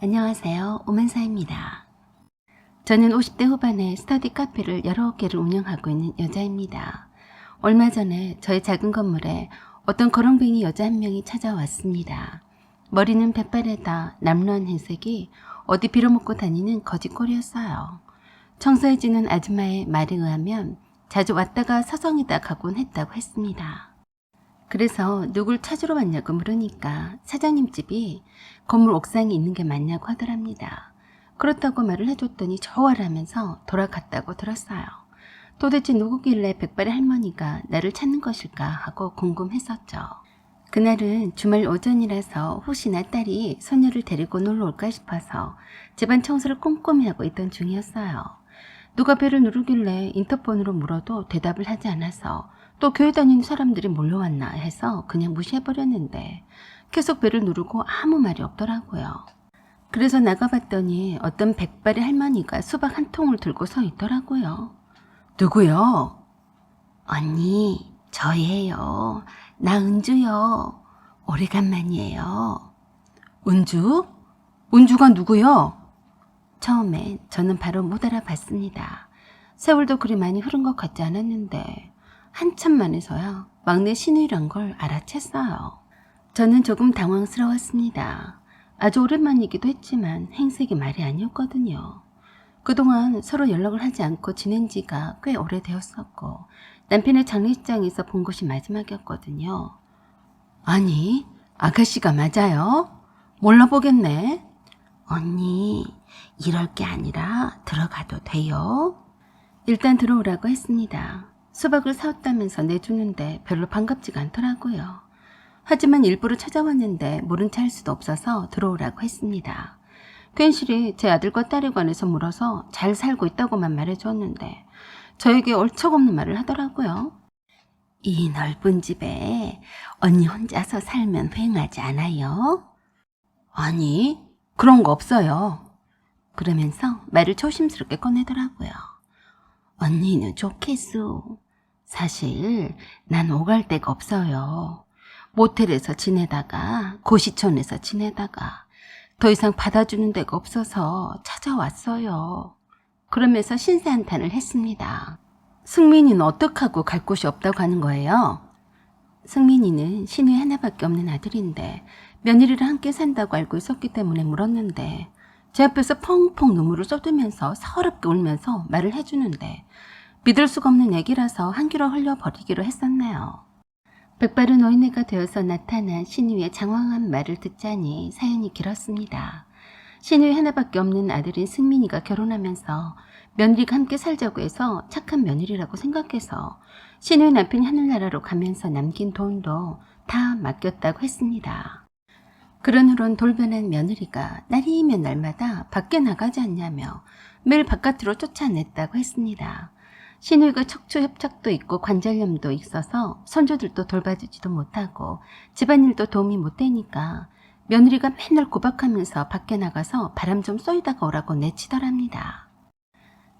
안녕하세요. 오만사입니다. 저는 50대 후반에 스터디 카페를 여러 개를 운영하고 있는 여자입니다. 얼마 전에 저희 작은 건물에 어떤 거렁뱅이 여자 한 명이 찾아왔습니다. 머리는 백발에다 남루한 행색이 어디 빌어먹고 다니는 거짓골이었어요. 청소해주는 아줌마의 말에 의하면 자주 왔다가 서성이다 가곤 했다고 했습니다. 그래서 누굴 찾으러 왔냐고 물으니까 사장님 집이 건물 옥상에 있는 게 맞냐고 하더랍니다. 그렇다고 말을 해줬더니 저월하면서 돌아갔다고 들었어요. 도대체 누구길래 백발의 할머니가 나를 찾는 것일까 하고 궁금했었죠. 그날은 주말 오전이라서 혹시나 딸이 소녀를 데리고 놀러 올까 싶어서 집안 청소를 꼼꼼히 하고 있던 중이었어요. 누가 배를 누르길래 인터폰으로 물어도 대답을 하지 않아서 또 교회 다니는 사람들이 몰려왔나 해서 그냥 무시해버렸는데 계속 배를 누르고 아무 말이 없더라고요. 그래서 나가봤더니 어떤 백발의 할머니가 수박 한 통을 들고 서 있더라고요. 누구요? 언니, 저예요. 나 은주요. 오래간만이에요. 은주? 은주가 누구요? 처음에 저는 바로 못 알아봤습니다. 세월도 그리 많이 흐른 것 같지 않았는데 한참 만에서야 막내 신우이란 걸 알아챘어요. 저는 조금 당황스러웠습니다. 아주 오랜만이기도 했지만 행색이 말이 아니었거든요. 그동안 서로 연락을 하지 않고 지낸 지가 꽤 오래되었었고 남편의 장례식장에서 본 것이 마지막이었거든요. 아니, 아가씨가 맞아요? 몰라보겠네. 언니, 이럴 게 아니라 들어가도 돼요? 일단 들어오라고 했습니다. 수박을 사왔다면서 내주는데 별로 반갑지가 않더라고요. 하지만 일부러 찾아왔는데 모른 체할 수도 없어서 들어오라고 했습니다. 괜시리 제 아들과 딸에 관해서 물어서 잘 살고 있다고만 말해주었는데 저에게 얼척없는 말을 하더라고요. 이 넓은 집에 언니 혼자서 살면 휑하지 않아요? 아니, 그런 거 없어요. 그러면서 말을 조심스럽게 꺼내더라고요. 언니는 좋겠소. 사실 난 오갈 데가 없어요. 모텔에서 지내다가 고시촌에서 지내다가 더 이상 받아주는 데가 없어서 찾아왔어요. 그러면서 신세한탄을 했습니다. 승민이는 어떡하고 갈 곳이 없다고 하는 거예요? 승민이는 신우이 하나밖에 없는 아들인데 며느리랑 함께 산다고 알고 있었기 때문에 물었는데 제 앞에서 펑펑 눈물을 쏟으면서 서럽게 울면서 말을 해주는데 믿을 수가 없는 얘기라서 한기로 흘려버리기로 했었네요. 백발은 노인네가 되어서 나타난 신우의 장황한 말을 듣자니 사연이 길었습니다. 신우의 하나밖에 없는 아들인 승민이가 결혼하면서 며느리가 함께 살자고 해서 착한 며느리라고 생각해서 신우의 남편이 하늘나라로 가면서 남긴 돈도 다 맡겼다고 했습니다. 그런 후론 돌변한 며느리가 날이면 날마다 밖에 나가지 않냐며 매일 바깥으로 쫓아냈다고 했습니다. 신우이가 척추 협착도 있고 관절염도 있어서 손주들도 돌봐주지도 못하고 집안일도 도움이 못 되니까 며느리가 맨날 고박하면서 밖에 나가서 바람 좀 쏘이다가 오라고 내치더랍니다.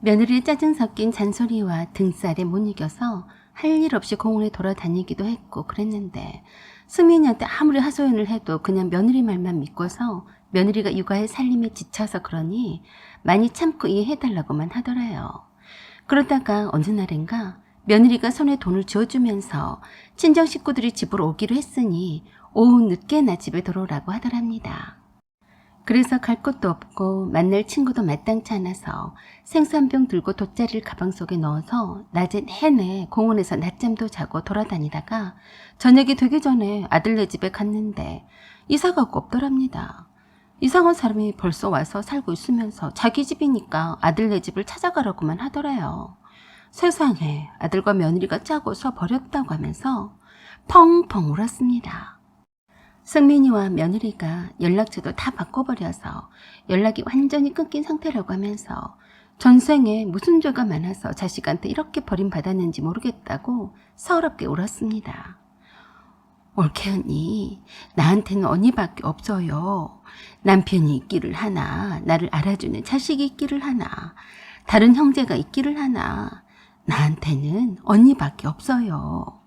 며느리의 짜증 섞인 잔소리와 등살에 못 이겨서 할 일 없이 공원에 돌아다니기도 했고 그랬는데 승민이한테 아무리 하소연을 해도 그냥 며느리 말만 믿고서 며느리가 육아에 살림에 지쳐서 그러니 많이 참고 이해해달라고만 하더래요. 그러다가 어느 날인가 며느리가 손에 돈을 쥐어주면서 친정 식구들이 집으로 오기로 했으니 오후 늦게 나 집에 들어오라고 하더랍니다. 그래서 갈 곳도 없고 만날 친구도 마땅치 않아서 생수 한 병 들고 돗자리를 가방 속에 넣어서 낮에 내내 공원에서 낮잠도 자고 돌아다니다가 저녁이 되기 전에 아들네 집에 갔는데 이사가 없더랍니다. 이상한 사람이 벌써 와서 살고 있으면서 자기 집이니까 아들네 집을 찾아가라고만 하더래요. 세상에 아들과 며느리가 짜고서 버렸다고 하면서 펑펑 울었습니다. 승민이와 며느리가 연락처도 다 바꿔버려서 연락이 완전히 끊긴 상태라고 하면서 전생에 무슨 죄가 많아서 자식한테 이렇게 버림받았는지 모르겠다고 서럽게 울었습니다. 올케 언니, 나한테는 언니밖에 없어요. 남편이 있기를 하나, 나를 알아주는 자식이 있기를 하나, 다른 형제가 있기를 하나, 나한테는 언니밖에 없어요.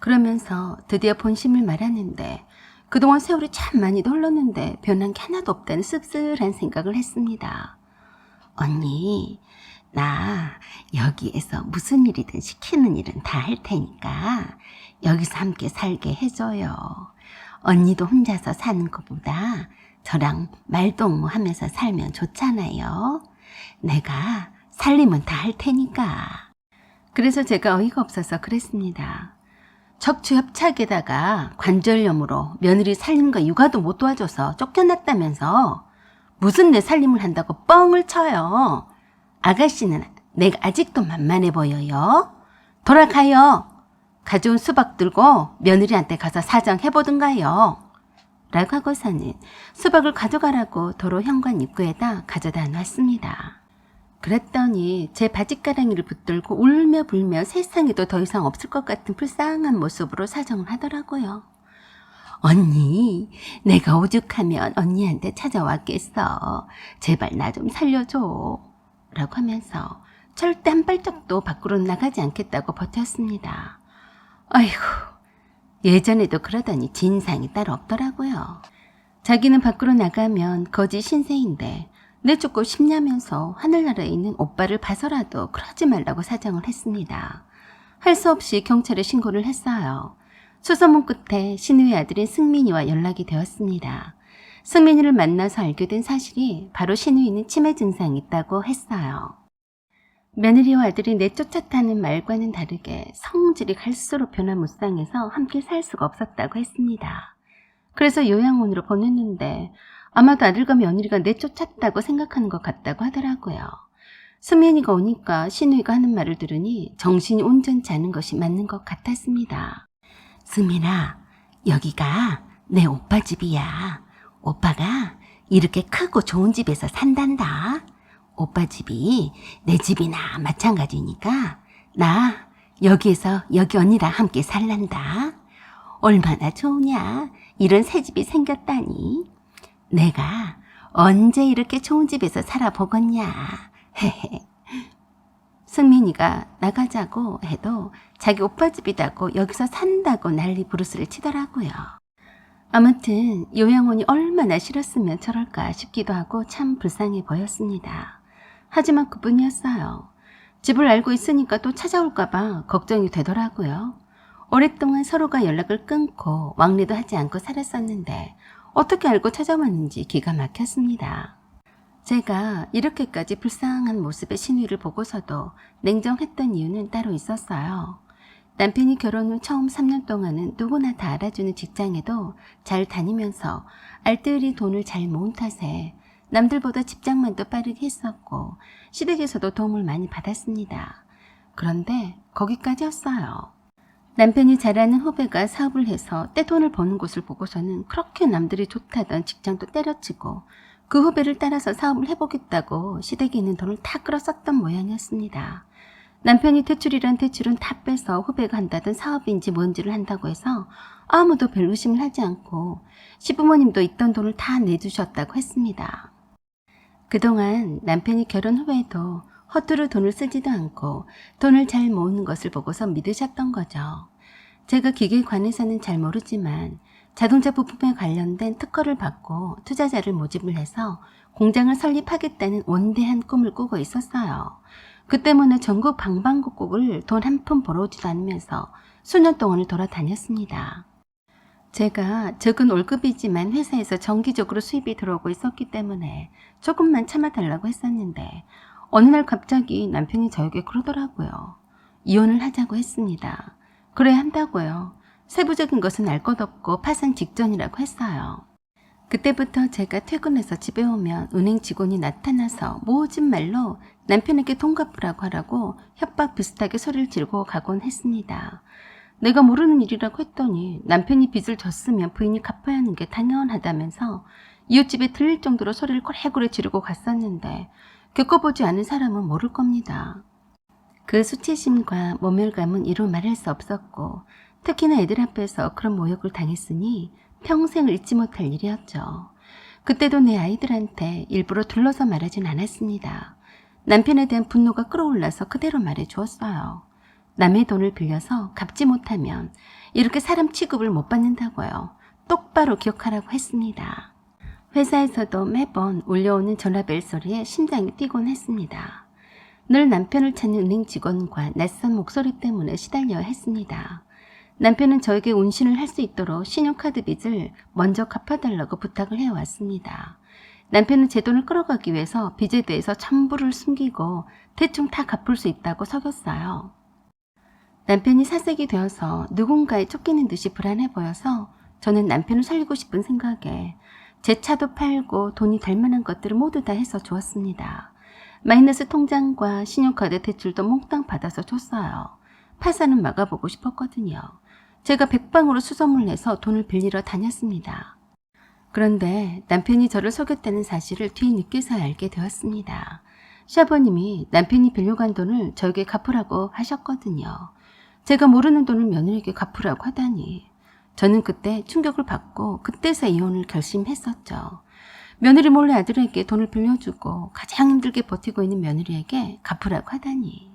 그러면서 드디어 본심을 말하는데 그동안 세월이 참 많이 흘렀는데 변한 게 하나도 없다는 씁쓸한 생각을 했습니다. 언니, 나 여기에서 무슨 일이든 시키는 일은 다 할 테니까 여기서 함께 살게 해줘요. 언니도 혼자서 사는 것보다 저랑 말동무 하면서 살면 좋잖아요. 내가 살림은 다 할 테니까. 그래서 제가 어이가 없어서 그랬습니다. 척추협착에다가 관절염으로 며느리 살림과 육아도 못 도와줘서 쫓겨났다면서 무슨 내 살림을 한다고 뻥을 쳐요. 아가씨는 내가 아직도 만만해 보여요. 돌아가요. 가져온 수박 들고 며느리한테 가서 사정해보든가요. 라고 하고서는 수박을 가져가라고 도로 현관 입구에다 가져다 놨습니다. 그랬더니 제 바지가랑이를 붙들고 울며 불며 세상에도 더 이상 없을 것 같은 불쌍한 모습으로 사정을 하더라고요. 언니, 내가 오죽하면 언니한테 찾아왔겠어. 제발 나 좀 살려줘. 라고 하면서 절대 한 발짝도 밖으로 나가지 않겠다고 버텼습니다. 아이고, 예전에도 그러더니 진상이 따로 없더라고요. 자기는 밖으로 나가면 거지 신세인데 내쫓고 싶냐면서 하늘나라에 있는 오빠를 봐서라도 그러지 말라고 사정을 했습니다. 할 수 없이 경찰에 신고를 했어요. 수소문 끝에 신우의 아들인 승민이와 연락이 되었습니다. 승민이를 만나서 알게 된 사실이 바로 신우이는 치매 증상이 있다고 했어요. 며느리와 아들이 내쫓았다는 말과는 다르게 성질이 갈수록 변한 무쌍에서 함께 살 수가 없었다고 했습니다. 그래서 요양원으로 보냈는데 아마도 아들과 며느리가 내쫓았다고 생각하는 것 같다고 하더라고요. 승민이가 오니까 신우이가 하는 말을 들으니 정신이 온전치 않은 것이 맞는 것 같았습니다. 승민아, 여기가 내 오빠 집이야. 오빠가 이렇게 크고 좋은 집에서 산단다. 오빠 집이 내 집이나 마찬가지니까 나 여기에서 여기 언니랑 함께 살란다. 얼마나 좋으냐. 이런 새 집이 생겼다니. 내가 언제 이렇게 좋은 집에서 살아보겠냐. 헤헤. 승민이가 나가자고 해도 자기 오빠 집이다고 여기서 산다고 난리 부르스를 치더라고요. 아무튼 요양원이 얼마나 싫었으면 저럴까 싶기도 하고 참 불쌍해 보였습니다. 하지만 그뿐이었어요. 집을 알고 있으니까 또 찾아올까봐 걱정이 되더라고요. 오랫동안 서로가 연락을 끊고 왕래도 하지 않고 살았었는데 어떻게 알고 찾아왔는지 기가 막혔습니다. 제가 이렇게까지 불쌍한 모습의 신우이를 보고서도 냉정했던 이유는 따로 있었어요. 남편이 결혼 후 처음 3년 동안은 누구나 다 알아주는 직장에도 잘 다니면서 알뜰히 돈을 잘 모은 탓에 남들보다 집장만도 빠르게 했었고 시댁에서도 도움을 많이 받았습니다. 그런데 거기까지였어요. 남편이 잘하는 후배가 사업을 해서 떼돈을 버는 곳을 보고서는 그렇게 남들이 좋다던 직장도 때려치고 그 후배를 따라서 사업을 해보겠다고 시댁에 있는 돈을 다 끌어 썼던 모양이었습니다. 남편이 대출이란 대출은 다 빼서 후배가 한다던 사업인지 뭔지를 한다고 해서 아무도 별 의심을 하지 않고 시부모님도 있던 돈을 다 내주셨다고 했습니다. 그동안 남편이 결혼 후에도 허투루 돈을 쓰지도 않고 돈을 잘 모으는 것을 보고서 믿으셨던 거죠. 제가 기계에 관해서는 잘 모르지만 자동차 부품에 관련된 특허를 받고 투자자를 모집을 해서 공장을 설립하겠다는 원대한 꿈을 꾸고 있었어요. 그 때문에 전국 방방곡곡을 돈 한 푼 벌어오지도 않으면서 수년 동안을 돌아다녔습니다. 제가 적은 월급이지만 회사에서 정기적으로 수입이 들어오고 있었기 때문에 조금만 참아달라고 했었는데 어느 날 갑자기 남편이 저에게 그러더라고요. 이혼을 하자고 했습니다. 그래야 한다고요. 세부적인 것은 알 것 없고 파산 직전이라고 했어요. 그때부터 제가 퇴근해서 집에 오면 은행 직원이 나타나서 모진 말로 남편에게 돈 갚으라고 하라고 협박 비슷하게 소리를 지르고 가곤 했습니다. 내가 모르는 일이라고 했더니 남편이 빚을 졌으면 부인이 갚아야 하는 게 당연하다면서 이웃집에 들릴 정도로 소리를 고래고래 지르고 갔었는데 겪어보지 않은 사람은 모를 겁니다. 그 수치심과 모멸감은 이루 말할 수 없었고 특히나 애들 앞에서 그런 모욕을 당했으니 평생을 잊지 못할 일이었죠. 그때도 내 아이들한테 일부러 둘러서 말하진 않았습니다. 남편에 대한 분노가 끌어올라서 그대로 말해 주었어요. 남의 돈을 빌려서 갚지 못하면 이렇게 사람 취급을 못 받는다고요. 똑바로 기억하라고 했습니다. 회사에서도 매번 울려오는 전화벨 소리에 심장이 뛰곤 했습니다. 늘 남편을 찾는 은행 직원과 낯선 목소리 때문에 시달려야 했습니다. 남편은 저에게 운신을 할 수 있도록 신용카드 빚을 먼저 갚아달라고 부탁을 해왔습니다. 남편은 제 돈을 끌어가기 위해서 빚에 대해서 전부를 숨기고 대충 다 갚을 수 있다고 속였어요. 남편이 사색이 되어서 누군가에 쫓기는 듯이 불안해 보여서 저는 남편을 살리고 싶은 생각에 제 차도 팔고 돈이 될 만한 것들을 모두 다 해서 주었습니다. 마이너스 통장과 신용카드 대출도 몽땅 받아서 줬어요. 파산은 막아보고 싶었거든요. 제가 백방으로 수선물 내서 돈을 빌리러 다녔습니다. 그런데 남편이 저를 속였다는 사실을 뒤 늦게서 알게 되었습니다. 샤버님이 남편이 빌려간 돈을 저에게 갚으라고 하셨거든요. 제가 모르는 돈을 며느리에게 갚으라고 하다니. 저는 그때 충격을 받고 그때서 이혼을 결심했었죠. 며느리 몰래 아들에게 돈을 빌려주고 가장 힘들게 버티고 있는 며느리에게 갚으라고 하다니.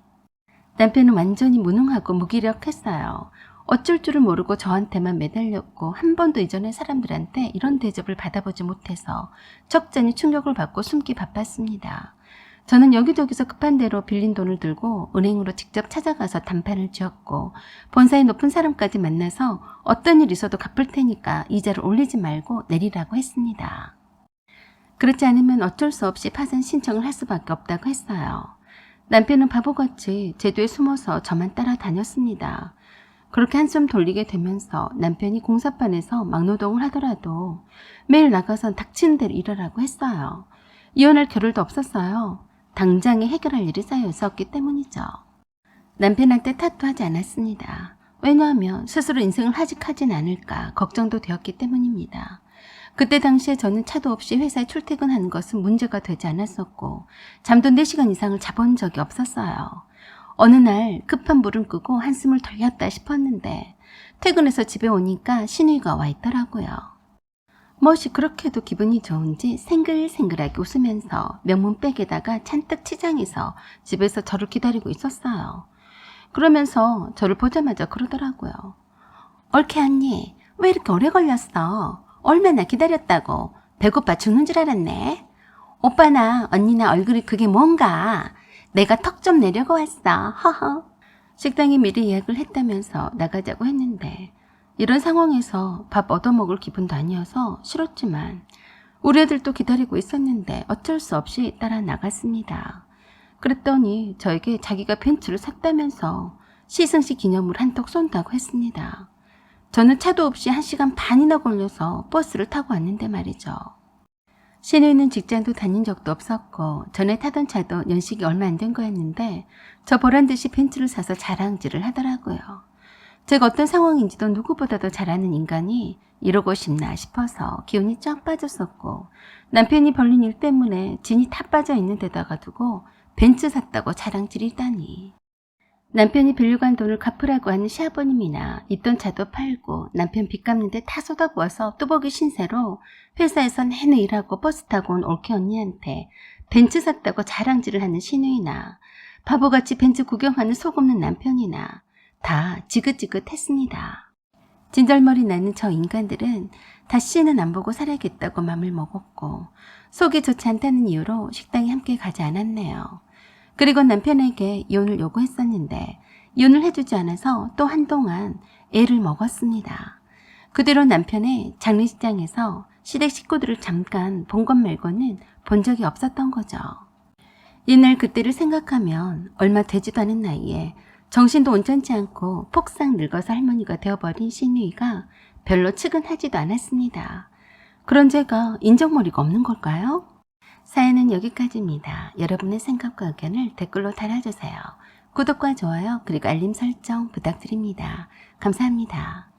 남편은 완전히 무능하고 무기력했어요. 어쩔 줄을 모르고 저한테만 매달렸고 한 번도 이전에 사람들한테 이런 대접을 받아보지 못해서 적잖이 충격을 받고 숨기 바빴습니다. 저는 여기저기서 급한 대로 빌린 돈을 들고 은행으로 직접 찾아가서 단판을 지었고 본사의 높은 사람까지 만나서 어떤 일 있어도 갚을 테니까 이자를 올리지 말고 내리라고 했습니다. 그렇지 않으면 어쩔 수 없이 파산 신청을 할 수밖에 없다고 했어요. 남편은 바보같이 제도에 숨어서 저만 따라다녔습니다. 그렇게 한숨 돌리게 되면서 남편이 공사판에서 막노동을 하더라도 매일 나가선 닥치는 대로 일하라고 했어요. 이혼할 겨를도 없었어요. 당장에 해결할 일이 쌓여 있었기 때문이죠. 남편한테 탓도 하지 않았습니다. 왜냐하면 스스로 인생을 하직하진 않을까 걱정도 되었기 때문입니다. 그때 당시에 저는 차도 없이 회사에 출퇴근하는 것은 문제가 되지 않았었고 잠도 4시간 이상을 자본 적이 없었어요. 어느 날 급한 물을 끄고 한숨을 돌렸다 싶었는데 퇴근해서 집에 오니까 신우이가 와 있더라고요. 멋이 그렇게도 기분이 좋은지 생글생글하게 웃으면서 명문백에다가 잔뜩 치장해서 집에서 저를 기다리고 있었어요. 그러면서 저를 보자마자 그러더라고요. 옳게 언니, 왜 이렇게 오래 걸렸어? 얼마나 기다렸다고. 배고파 죽는 줄 알았네. 오빠나 언니나 얼굴이 그게 뭔가. 내가 턱 좀 내려고 왔어. 허허. 식당에 미리 예약을 했다면서 나가자고 했는데 이런 상황에서 밥 얻어먹을 기분도 아니어서 싫었지만 우리 애들도 기다리고 있었는데 어쩔 수 없이 따라 나갔습니다. 그랬더니 저에게 자기가 벤츠를 샀다면서 시승식 기념으로 한턱 쏜다고 했습니다. 저는 차도 없이 한 시간 반이나 걸려서 버스를 타고 왔는데 말이죠. 시내에는 직장도 다닌 적도 없었고 전에 타던 차도 연식이 얼마 안 된 거였는데 저 보란 듯이 벤츠를 사서 자랑질을 하더라고요. 제가 어떤 상황인지도 누구보다도 잘 아는 인간이 이러고 싶나 싶어서 기운이 쫙 빠졌었고 남편이 벌린 일 때문에 진이 다 빠져 있는 데다가 두고 벤츠 샀다고 자랑질이다니. 남편이 빌려간 돈을 갚으라고 하는 시아버님이나 있던 차도 팔고 남편 빚 갚는데 다 쏟아부어서 뚜벅이 신세로 회사에서 내내 일하고 버스 타고 온 올케 언니한테 벤츠 샀다고 자랑질을 하는 신우이나 바보같이 벤츠 구경하는 속없는 남편이나 다 지긋지긋했습니다. 진절머리 나는 저 인간들은 다시는 안 보고 살아야겠다고 맘을 먹었고 속이 좋지 않다는 이유로 식당에 함께 가지 않았네요. 그리고 남편에게 이혼을 요구했었는데 이혼을 해주지 않아서 또 한동안 애를 먹었습니다. 그대로 남편의 장례식장에서 시댁 식구들을 잠깐 본 것 말고는 본 적이 없었던 거죠. 옛날 그때를 생각하면 얼마 되지도 않은 나이에 정신도 온전치 않고 폭삭 늙어서 할머니가 되어버린 신우이가 별로 측은하지도 않았습니다. 그런 제가 인정머리가 없는 걸까요? 사연은 여기까지입니다. 여러분의 생각과 의견을 댓글로 달아주세요. 구독과 좋아요 그리고 알림 설정 부탁드립니다. 감사합니다.